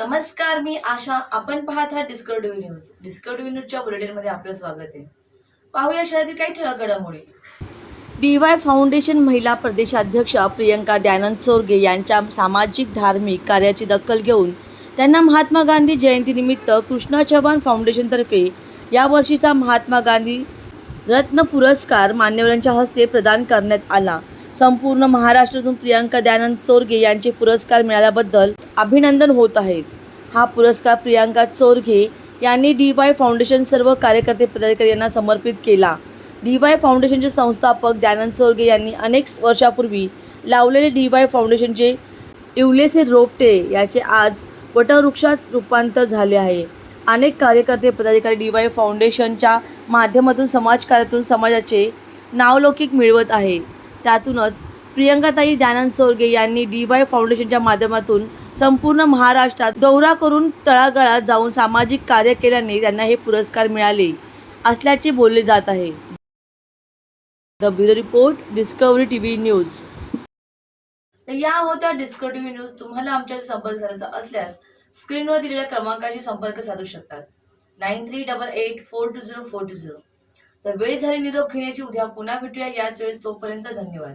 नमस्कार मी आशा. आपण पाहत आहात डिस्कवरी न्यूज डिस्कवरी न्यूजच्या बुलेटिनमध्ये आपलं स्वागत आहे. पाहूया शहरातील काही ठळक घडामोडी. डी वाय फाउंडेशन महिला प्रदेशाध्यक्षा प्रियंका दयानंद चोरगे यांच्या सामाजिक धार्मिक कार्याची दखल घेऊन त्यांना महात्मा गांधी जयंतीनिमित्त कृष्णा चव्हाण फाउंडेशनतर्फे यावर्षीचा महात्मा गांधी रत्न पुरस्कार मान्यवरांच्या हस्ते प्रदान करण्यात आला. संपूर्ण महाराष्ट्रातून प्रियंका दयानंद चोरगे यांचे पुरस्कार मिळाल्याबद्दल अभिनंदन होत आहेत. हा पुरस्कार प्रियांका चोरघे यांनी डी वाय फाउंडेशन सर्व कार्यकर्ते पदाधिकारी यांना समर्पित केला. डी वाय फाउंडेशनचे संस्थापक दयानंद चोरगे यांनी अनेक वर्षापूर्वी लावलेले डी वाय फाउंडेशनचे इवलेसे रोपटे याचे आज वटवृक्षात रूपांतर झाले आहे. अनेक कार्यकर्ते पदाधिकारी डी वाय फाउंडेशनच्या माध्यमातून समाजकार्यातून समाजाचे नावलौकिक मिळवत आहे त्यातूनच प्रियंकाताई दयानंद चोरगे यांनी डी वाय फाउंडेशनच्या माध्यमातून संपूर्ण महाराष्ट्रात दौरा करून तळागाळात जाऊन सामाजिक कार्य केल्याने त्यांना हे पुरस्कार मिळाले असल्याचे बोलले जात आहे. The bureau report Discovery T V news या होत्या डिस्कवरी टी व्ही न्यूज तुम्हाला आमच्या संपर्क साधायचा असल्यास स्क्रीनवर दिलेल्या क्रमांकाशी संपर्क साधू शकतात. Nine three double eight four two zero four two zero तर वेळ झाली निरोप घेण्याची. उद्या पुन्हा भेटूया. याच वेळेस तोपर्यंत धन्यवाद.